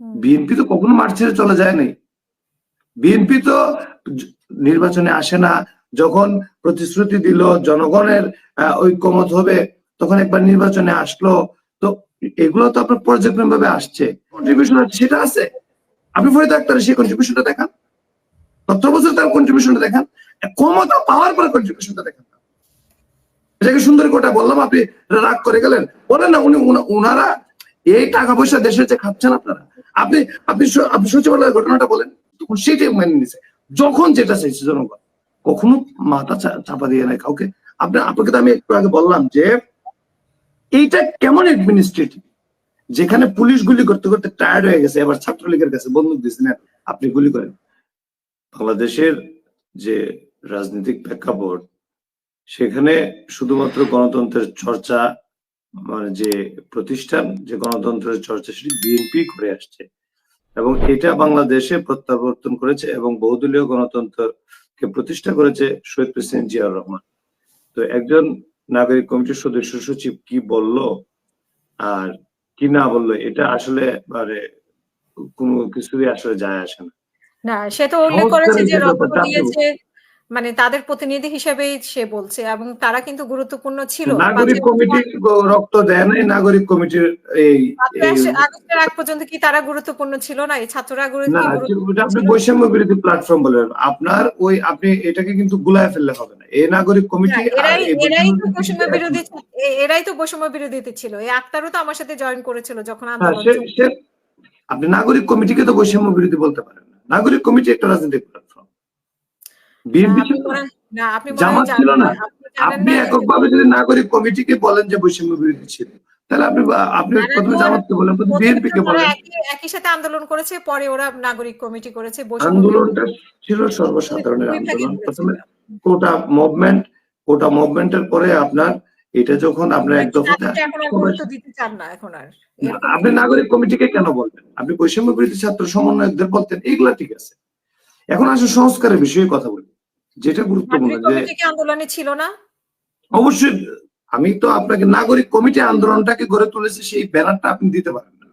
BNP তো কখনো মাঠ ছেড়ে চলে যায় নাই। বিএনপি তো নির্বাচনে আসে না, যখন প্রতিশ্রুতি দিল, জনগণের ঐক্যমত হবে, তখন একবার নির্বাচনে আসলো। তো এগুলো তো আপনার পর্যায়ক্রম ভাবে আসছে। কন্ট্রিবিউশন সেটা আছে। আপনি ফরিদ আক্তারের সেই কন্ট্রিবিউশনটা দেখান। সতেরো বছর তার কন্ট্রিবিউশনটা দেখান। ক্ষমতা পাওয়ার পরে কন্ট্রিবিউশনটা দেখান। এটাকে সুন্দর কোটা বললাম, আপনি রাগ করে গেলেন। বলেন না, উনি, উনা- উনারা এই টাকা পয়সা দেশের যে খাচ্ছেন আপনারা, আপনি আপনি আপনি সচিবালয়ের ঘটনাটা বলেন, তখন সেটাই মেনে নিছে, যখন যেটা চাইছে জনগণ, কখনো মাথা চাপা দিয়ে নাই কাউকে। আপনি, আপনাকে তো আমি একটু আগে বললাম যে, এইটা কেমন অ্যাডমিনিস্ট্রেটিভ যেখানে পুলিশ গুলি করতে করতে টায়ার্ড হয়ে গেছে, এবার ছাত্রলীগের কাছে বন্দুক দিয়েছেন আপনি গুলি করেন। বাংলাদেশের যে রাজনৈতিক প্রেক্ষাপট, সেখানে শুধুমাত্র গণতন্ত্রের চর্চা মানে যে প্রতিষ্ঠান যে গণতন্ত্রের চর্চা সেটি বিএনপি করে আসছে। এবং এটা বাংলাদেশে প্রত্যাবর্তন করেছে এবং বহুদলীয় গণতন্ত্রকে প্রতিষ্ঠা করেছে শহীদ প্রেসিডেন্ট জিয়াউর রহমান। তো একজন নাগরিক কমিটির সদস্য সচিব কি বলল আর কি না বলল এটা আসলে মানে কোনো কিছুই আসলে যায় আসে না। না সে তো উল্লেখ করেছে যে রক্ত দিয়েছে। মানে তাদের প্রতিনিধি হিসেবেই সে বলছে এবং তারা কিন্তু গুরুত্বপূর্ণ ছিল। নাগরিক কমিটি রক্ত নাগরিক কমিটির এই আগস্টের আগ পর্যন্ত কি তারা গুরুত্বপূর্ণ ছিল না? এই ছাত্ররা গুরুত্বপূর্ণ আপনি বৈষম্য বিরোধী প্ল্যাটফর্ম বলেন। আপনার ওই আপনি এটাকে কিন্তু গুলায় ফেললে হবে না। এই নাগরিক কমিটি এরাই তো বৈষম্য বিরোধী এরাই তো বৈষম্য বিরোধীতে ছিল। এই আক্তারও তো আমার সাথে জয়েন করেছিল যখন আন্দোলন আপনি নাগরিক কমিটিকে তো বৈষম্য বিরোধী বলতে পারেন না। নাগরিক কমিটি একটা রাজনৈতিক প্ল্যাটফর্ম না, আপনি জামাত ছিল না। আপনি না কমিটিকে বলেন যে বৈষম্য বিরোধী ছিল তাহলে আপনি আপনি প্রথমে জামাতকে বলেন প্রথমে বিএনপি বলেন। একই সাথে আন্দোলন করেছে পরে ওরা নাগরিক কমিটি করেছে আন্দোলনটা ছিল সর্বসাধারণের আন্দোলন। প্রথমে কোটা মুভমেন্ট কোটা মুভমেন্টের পরে আপনার এটা যখন আপনার এক দফাতে আপনি নাগরিক কমিটিকে কেন বলবেন? আপনি বৈষম্য বিরোধী ছাত্র সমন্বয়কদের বলতেন এগুলা ঠিক আছে। এখন আসলে সংস্কারের বিষয়ে কথা বলি। যেটা গুরুত্বপূর্ণ যে আন্দোলনে ছিল না? অবশ্যই আমি তো আপনাকে নাগরিক কমিটি আন্দোলনটাকে গড়ে তুলেছে সেই ব্যানারটা আপনি দিতে পারেন না।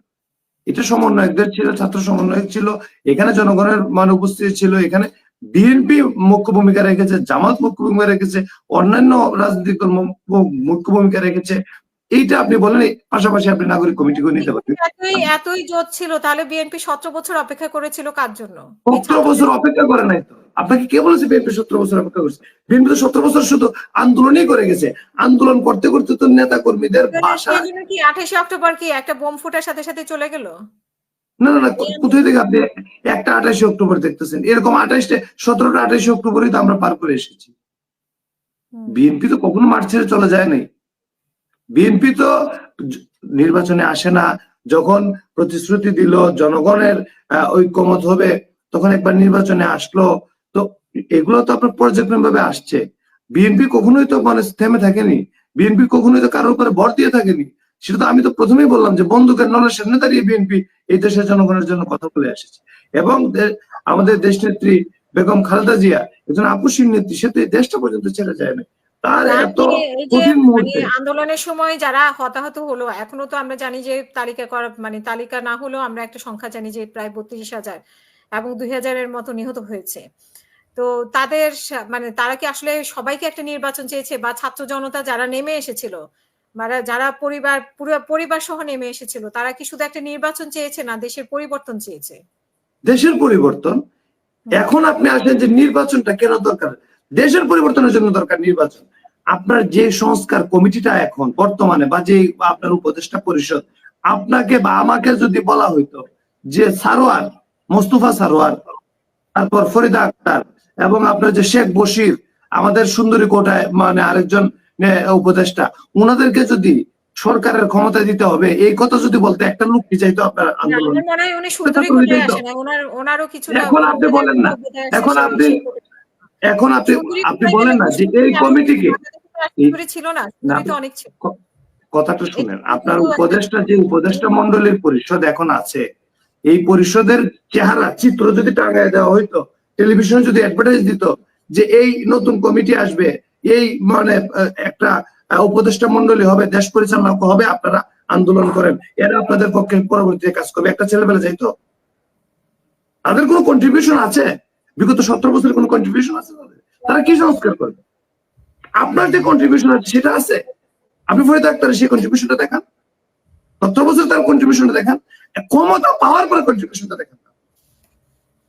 এটা সমন্বয়কদের ছিল ছাত্র সমন্বয়ক ছিল এখানে জনগণের মানে উপস্থিতি ছিল এখানে বিএনপি মুখ্য ভূমিকা রেখেছে জামাত মুখ্য ভূমিকা রেখেছে অন্যান্য রাজনৈতিক দল মুখ্য ভূমিকা রেখেছে এইটা আপনি বলেন এই পাশাপাশি আপনি নাগরিক কমিটিকে নিতে পারেন। এতই এতই জোট ছিল তাহলে বিএনপি সতেরো বছর অপেক্ষা করেছিল কার জন্য? সতেরো বছর অপেক্ষা করে নাই তো। আপনাকে কে বলেছে বিএনপি সতেরো বছর অপেক্ষা করছে? বিএনপি তো সতেরো বছর শুধু আন্দোলনই করে গেছে। আন্দোলন করতে করতে তো নেতা কর্মীদের বাসা কি আঠাশে অক্টোবর কি একটা বোম ফুটার সাথে সাথে চলে গেল? না না না কোথায় থেকে আপনি একটা আঠাশে অক্টোবর দেখতেছেন? এরকম আঠাশটা সতেরোটা আঠাশে অক্টোবরই তো আমরা পার করে এসেছি। বিএনপি তো কখনো মাঠ ছেড়ে চলে যায় নাই। বিএনপি তো নির্বাচনে আসে না। যখন প্রতিশ্রুতি দিল জনগণের ঐক্যমত হবে তখন একবার নির্বাচনে আসলো। এগুলো তো আপনার পর্যায়ক্রম ভাবে আসছে বিএনপি কখনোই তো মানে থেমে থাকেনি। বিএনপি কখনোই তো কারোর উপরে ভর দিয়ে থাকেনি। সেটা তো আমি তো প্রথমেই বললাম যে বন্দুকের নলের সামনে দাঁড়িয়ে বিএনপি এই দেশের জনগণের জন্য কথা বলে এসেছে। এবং আমাদের দেশ নেত্রী বেগম খালেদা জিয়া একজন আপুসীর নেত্রী সে তো এই দেশটা পর্যন্ত ছেড়ে যায় না তার এত কঠিন মানে মুহূর্তে আন্দোলনের সময় যারা হতাহত হলো এখনও তো আমরা জানি যে তালিকা করা মানে তালিকা না হলেও আমরা একটা সংখ্যা জানি যে প্রায় বত্রিশ হাজার এবং দুই হাজারের মতো নিহত হয়েছে। তো তাদের মানে তারা কি আসলে সবাইকে একটা নির্বাচন চেয়েছে? বা ছাত্র জনতা যারা নেমে এসেছিল মানে যারা পরিবার পুরো পরিবার সহ নেমে এসেছিল তারা কি শুধু একটা নির্বাচন চেয়েছে না দেশের পরিবর্তন চেয়েছে? দেশের পরিবর্তন? এখন আপনি আসেন যে নির্বাচনটা কেন দরকার? দেশের পরিবর্তনের জন্য দরকার নির্বাচন। আপনার যে সংস্কার কমিটিটা এখন বর্তমানে বা যে আপনার উপদেষ্টা পরিষদ আপনাকে বা আমাকে যদি বলা হইতো যে সারোয়ার মোস্তফা সারোয়ার তারপর ফরিদা আক্তার এবং আপনার যে শেখ বশির আমাদের সুন্দরী কোটায় মানে আরেকজন উপদেষ্টা ওনাদেরকে যদি সরকারের ক্ষমতা দিতে হবে এই কথা যদি বলতে একটা লোক কি চাইতো আপনার আন্দোলন? এখন আপনি বলেন না। এখন আপনি- এখন আপনি আপনি বলেন না যে এই কমিটিকে কথাটা শুনেন আপনার উপদেষ্টা যে উপদেষ্টা মন্ডলীর পরিষদ এখন আছে এই পরিষদের চেহারা চিত্র যদি টাঙায় দেওয়া হইতো টেলিভিশনে যদি অ্যাডভার্টাইজ দিত যে এই নতুন কমিটি আসবে, এই মানে একটা উপদেষ্টা মন্ডলী হবে, দেশ পরিচালনা হবে, আপনারা আন্দোলন করেন, এরা আপনাদের পক্ষে পরবর্তীতে কাজ করবে। একটা ছেলেবেলা যাইতো তাদের কোনো কন্ট্রিবিউশন আছে? বিগত সতেরো বছরের কোনো কন্ট্রিবিউশন আছে তাদের? তারা কি সংস্কার করবে? আপনার যে কন্ট্রিবিউশন আছে, সেটা আছে? আপনি ফরিদ আক্তারের সেই কন্ট্রিবিউশনটা দেখান। সতেরো বছর তার কন্ট্রিবিউশনটা দেখান। ক্ষমতা পাওয়ার পরে কন্ট্রিবিউশনটা দেখান।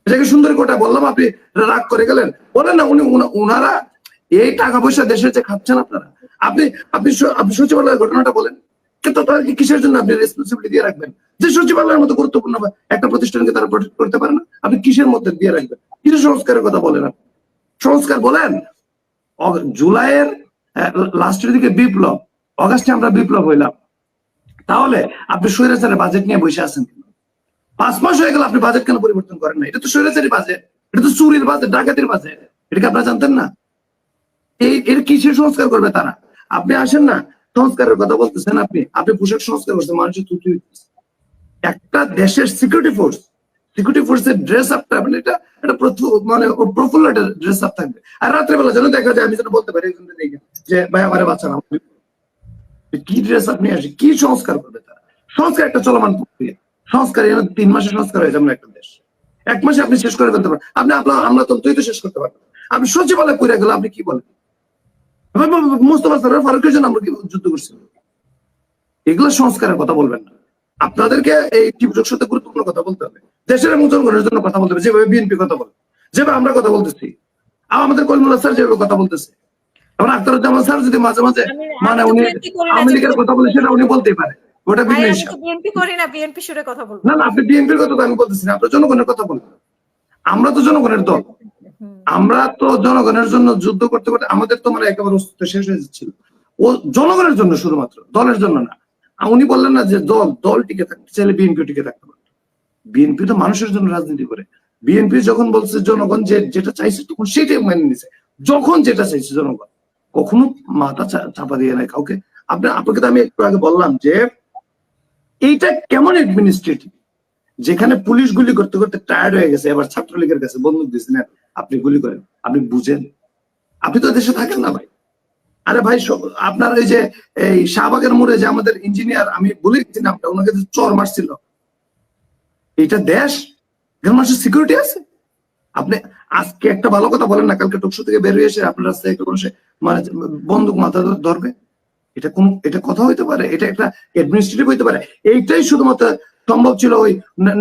এটাকে সুন্দর কোটা বললাম, আপনি রাগ করে গেলেন। বলেন না, উনি, উনা- উনারা এই টাকা পয়সা দেশের যে খাচ্ছেন আপনারা, আপনি আপনি আপনি সচিবালয়ের ঘটনাটা বলেন। কিন্তু তাদেরকে কিসের জন্য আপনি রেসপন্সিবিলিটি দিয়ে রাখবেন? যে সচিবালয়ের মতো গুরুত্বপূর্ণ একটা প্রতিষ্ঠানকে তারা প্রোটেক্ট করতে পারে না, আপনি কিসের মধ্যে দিয়ে রাখবেন? কিসের সংস্কারের কথা বলেন আপনি? সংস্কার বলেন জুলাইয়ের লাস্টের দিকে বিপ্লব, অগাস্টে আমরা বিপ্লব হইলাম। তাহলে আপনি স্বৈরাচারের বাজেট নিয়ে বসে আছেন পাঁচ মাস হয়ে গেল আপনি বাজেট কেন পরিবর্তন করেন না? এটা তো স্বৈরাচারী বাজেট এটা তো চুরির বাজেট ডাকাতির বাজেট এটা কি আপনারা জানতেন না? এই এর কিসের সংস্কার করবে তারা? আপনি আসেন না, সংস্কারের কথা বলতেছেন আপনি। আপনি পোশাক সংস্কার করছেন, মানুষের হইতেছে। একটা দেশের সিকিউরিটি ফোর্স সিকিউরিটি ফোর্সের ড্রেস আপটা মানে এটা প্রথু- মানে প্রফুল্ল একটা ড্রেস আপ থাকবে। আর রাত্রেবেলা যেন দেখা যায়, আমি যেন বলতে পারি যে ভাই আমারে বাচ্চা না কি ড্রেস আপ নিয়ে আসে, কি সংস্কার করবে তারা? সংস্কার একটা চলমান প্রক্রিয়া। সংস্কার এর তিন মাসে সংস্কার হয়ে যাবে একটা দেশ। এক মাসে আপনি শেষ করে ফেলতে পারেন আপনি আপনার আমরা তো শেষ করতে পারবেন। আপনি সচিবালয় পুরে গেলে আপনি কি বলেন? মোস্তফা সরকার ফারুকের জন্য আমরা কি যুদ্ধ করছি? এগুলো সংস্কারের কথা বলবেন না। আপনাদেরকে এই টিপটক সাথে গুরুত্বপূর্ণ কথা বলতে হবে। দেশের এবং জনগণের জন্য কথা বলতে হবে। যেভাবে বিএনপি কথা বলে যেভাবে আমরা কথা বলতেছি। আমাদের কলমুল্লা স্যার যেভাবে কথা বলতেছে। আমরা আখতারুজ্জামান স্যার যদি মাঝে মাঝে মানে উনি করি আওয়ামী লীগের কথা বলে সেটা উনি বলতেই পারে। ওটা বিএনপি করি না বিএনপি সুরে কথা বলব। না না আপনি বিএনপির কথা তো আমি বলতেছি না আপনার জনগণের কথা বলবেন আমরা তো জনগণের দল। আমরা তো জনগণের জন্য যুদ্ধ করতে করতে আমাদের তো মানে একেবারে অস্তিত্ব শেষ হয়ে যাচ্ছিল। ও জনগণের জন্য শুধুমাত্র দলের জন্য না। উনি বললেন না যে দল দল টিকে থাকতে চাইলে বিএনপি টিকে থাকতে পারে বিএনপি তো মানুষের জন্য রাজনীতি করে। বিএনপি যখন বলছে জনগণ যে যেটা চাইছে তখন সেটাই মেনে নিছে। যখন যেটা চাইছে জনগণ। কখনো মাথা চাপা দিয়ে নাই কাউকে। আপনি আপনাকে তো আমি একটু আগে বললাম যে এইটা কেমন অ্যাডমিনিস্ট্রেটিভ যেখানে পুলিশ গুলি করতে করতে টায়ার্ড হয়ে গেছে, এবার ছাত্রলীগের কাছে বন্দুক দিয়েছেন আপনি গুলি করেন, আপনি বুঝেন। আপনি তো দেশে থাকেন না ভাই। আরে ভাই আপনার এই যে, এই শাহবাগের মোড়ে যে আমাদের ইঞ্জিনিয়ার আমি বলে দিচ্ছি নামটা ওনাকে চর মারছিল। এটা দেশ? এখানে মানুষের সিকিউরিটি আছে? আপনি আজকে একটা ভালো কথা বলেন না, কালকে টকশো থেকে বের হয়ে এসে আপনার রাস্তায় মানে বন্দুক মাথা ধরবে? এটা কোন, এটা কথা হইতে পারে? এটা একটা অ্যাডমিনিস্ট্রেটিভ হইতে পারে। এইটাই শুধুমাত্র সম্ভব ছিল ওই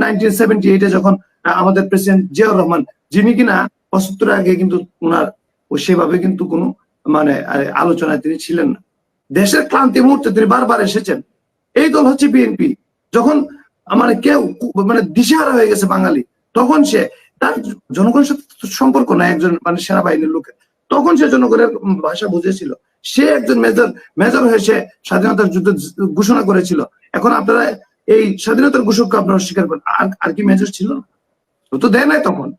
নাইনটিন এইটে যখন আমাদের প্রেসিডেন্ট জিয়াউর রহমান, যিনি কিনা পঁচাত্তর আগে কিন্তু ওনার ও সেভাবে কিন্তু কোনো মানে আলোচনায় তিনি ছিলেন না। দেশের ক্লান্তি মুহূর্তে তিনি বারবার এসেছেন। এই দল হচ্ছে বিএনপি যখন মানে কেউ মানে দিশেহারা হয়ে গেছে বাঙালি, তখন সে, তার জনগণের সাথে সম্পর্ক না একজন মানে সেনাবাহিনীর লোকের। তখন সে জনগণের ভাষা বুঝেছিল। সে একজন মেজর মেজর হয়ে সে স্বাধীনতার যুদ্ধ ঘোষণা করেছিল। এখন আপনারা এই স্বাধীনতার ঘোষককে আপনারা স্বীকার করেন। আর আর কি মেজর ছিল? ও তো দেয় নাই তখন।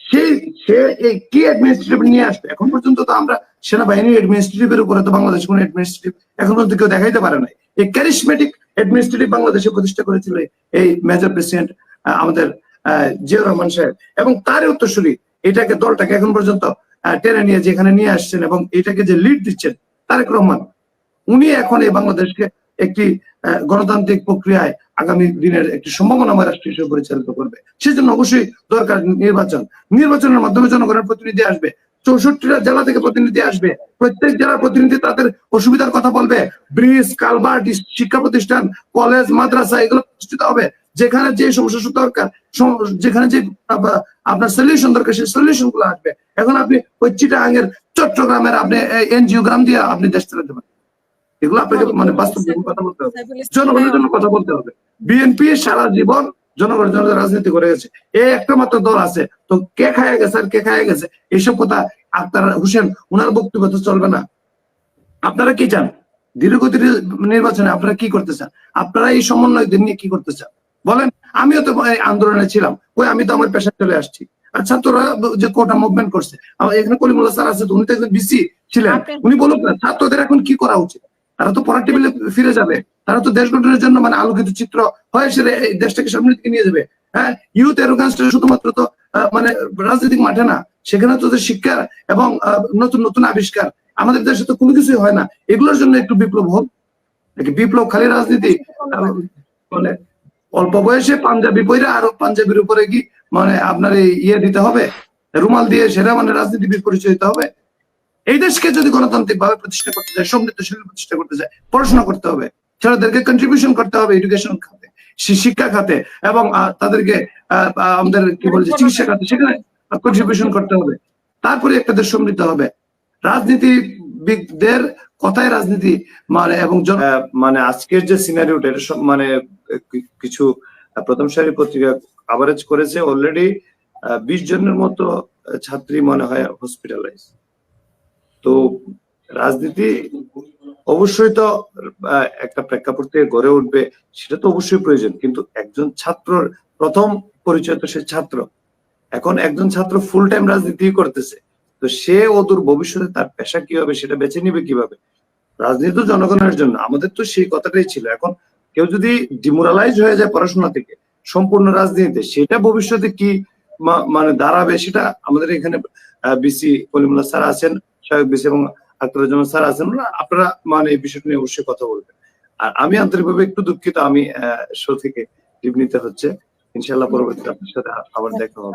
সেই সে এই কি অ্যাডমিনিস্ট্রেটিভ নিয়ে আসবে? এখন পর্যন্ত তো আমরা সেনাবাহিনীর অ্যাডমিনিস্ট্রেটিভের উপরে তো বাংলাদেশ কোনো অ্যাডমিনিস্ট্রেটিভ এখন পর্যন্ত কেউ দেখাইতে পারে নাই। এই ক্যারিসমেটিক অ্যাডমিনিস্ট্রেটিভ বাংলাদেশে প্রতিষ্ঠা করেছিল এই মেজর প্রেসিডেন্ট আমাদের জিয়াউর রহমান সাহেব। এবং তারই উত্তরসূরি এটাকে, দলটাকে এখন পর্যন্ত টেনে নিয়ে যেখানে নিয়ে আসছেন এবং এটাকে যে লিড দিচ্ছেন, তারেক রহমান, উনি এখন এই বাংলাদেশকে একটি গণতান্ত্রিক প্রক্রিয়ায় আগামী দিনের একটি সম্ভাবনাময় রাষ্ট্র হিসেবে পরিচালিত করবে। সেজন্য অবশ্যই দরকার নির্বাচন। নির্বাচনের মাধ্যমে জনগণের প্রতিনিধি আসবে। চৌষট্টিটা জেলা থেকে প্রতিনিধি আসবে। প্রত্যেক জেলার প্রতিনিধি তাদের অসুবিধার কথা বলবে। ব্রিজ, কালভার্ট, শিক্ষা প্রতিষ্ঠান, কলেজ, মাদ্রাসা, এগুলো প্রতিষ্ঠিত হবে। যেখানে যে সমস্যা দরকার যেখানে যে আপনার সলিউশন দরকার সেই সলিউশনগুলো আসবে। এখন আপনি ওই চিটাগাঙের চট্টগ্রামের আপনি এনজিও গ্রাম দিয়ে আপনি দেশ চালাতে পারেন এগুলো আপনাকে মানে বাস্তব কথা বলতে হবে। জনগণের জন্য কথা বলতে হবে। বিএনপি সারা জীবন জনগণের জন্য রাজনীতি করে গেছে। এই একটা মাত্র দল আছে তো কে খায় গেছে আর কে খায় গেছে? এইসব কথা আক্তার হোসেন ওনার বক্তব্য তো চলবে না। আপনারা কি চান? দীর্ঘগতির নির্বাচনে আপনারা কি করতে চান? আপনারা এই সমন্বয়দের নিয়ে কি করতে চান? বলেন আমিও তো এই আন্দোলনে ছিলাম। ওই আমি তো আমার পেশা চলে আসছি। আর ছাত্ররা যে কোটা মুভমেন্ট করছে আমার এখানে কলিমুল্লাহ স্যার আছে উনি তো একজন বিসি ছিলেন। উনি বলুক না ছাত্রদের এখন কি করা উচিত? তারা তো পড়ার টেবিলে ফিরে যাবে। তারা তো দেশ গঠনের জন্য মানে আলোকিত চিত্র হয়ে সেরে এই দেশটাকে সামনের দিকে নিয়ে যাবে। হ্যাঁ ইউথ এরোগান্সটা শুধুমাত্র তো মানে রাজনৈতিক মাঠে না। সেখানে তো ওদের শিক্ষা এবং নতুন নতুন আবিষ্কার। আমাদের দেশে তো কোনো কিছুই হয় না। এগুলোর জন্য একটু বিপ্লব হোক। বিপ্লব খালি রাজনীতি। মানে অল্প বয়সে পাঞ্জাবি পরে আরও পাঞ্জাবির উপরে কি মানে আপনার এই ইয়ে দিতে হবে? রুমাল দিয়ে সেটা মানে রাজনীতিবিদ পরিচয় দিতে হবে? এই দেশকে যদি গণতান্ত্রিক ভাবে প্রতিষ্ঠা করতে যায়, সমৃদ্ধশীল প্রতিষ্ঠা করতে যায়, পড়াশোনা করতে হবে, ছেলেদেরকে কন্ট্রিবিউশন করতে হবে এডুকেশন খাতে শিক্ষা খাতে এবং তাদেরকে আমাদের কি বলছে চিকিৎসা খাতে, সেখানে কন্ট্রিবিউশন করতে হবে। তারপরে একটা দেশ সমৃদ্ধ হবে। রাজনীতিবিদদের কথায় রাজনীতি মানে এবং আহ, মানে আজকের যে সিনারিওটা এটা মানে কিছু প্রথম সারি পত্রিকা কাভারেজ করেছে অলরেডি বিশ জনের মতো ছাত্রী মনে হয় হসপিটালাইজ তো রাজনীতি অবশ্যই তো একটা প্রেক্ষাপট থেকে গড়ে উঠবে সেটা তো অবশ্যই প্রয়োজন। কিন্তু একজন ছাত্রর প্রথম পরিচয় তো সে ছাত্র। এখন একজন ছাত্র ফুল টাইম রাজনীতি করতেছে। তো সে অদূর ভবিষ্যতে তার পেশা কি হবে সেটা বেছে নিবে কীভাবে? রাজনীতি তো জনগণের জন্য, আমাদের তো সেই কথাটাই ছিল। এখন কেউ যদি ডিমোরালাইজ হয়ে যায় পড়াশোনা থেকে, সম্পূর্ণ রাজনীতিতে, সেটা ভবিষ্যতে কি মানে দাঁড়াবে, সেটা আমাদের এখানে বিসি কলিমুল্লাহ স্যার আছেন সাহেব বিসি এবং আক্তারুজ্জামান স্যার আছেন আপনারা মানে এই বিষয়টা নিয়ে অবশ্যই কথা বলবেন। আর আমি আন্তরিকভাবে একটু দুঃখিত, আমি শো থেকে টিপ নিতে হচ্ছে। ইনশাল্লাহ পরবর্তীতে আপনার সাথে আবার দেখা হবে।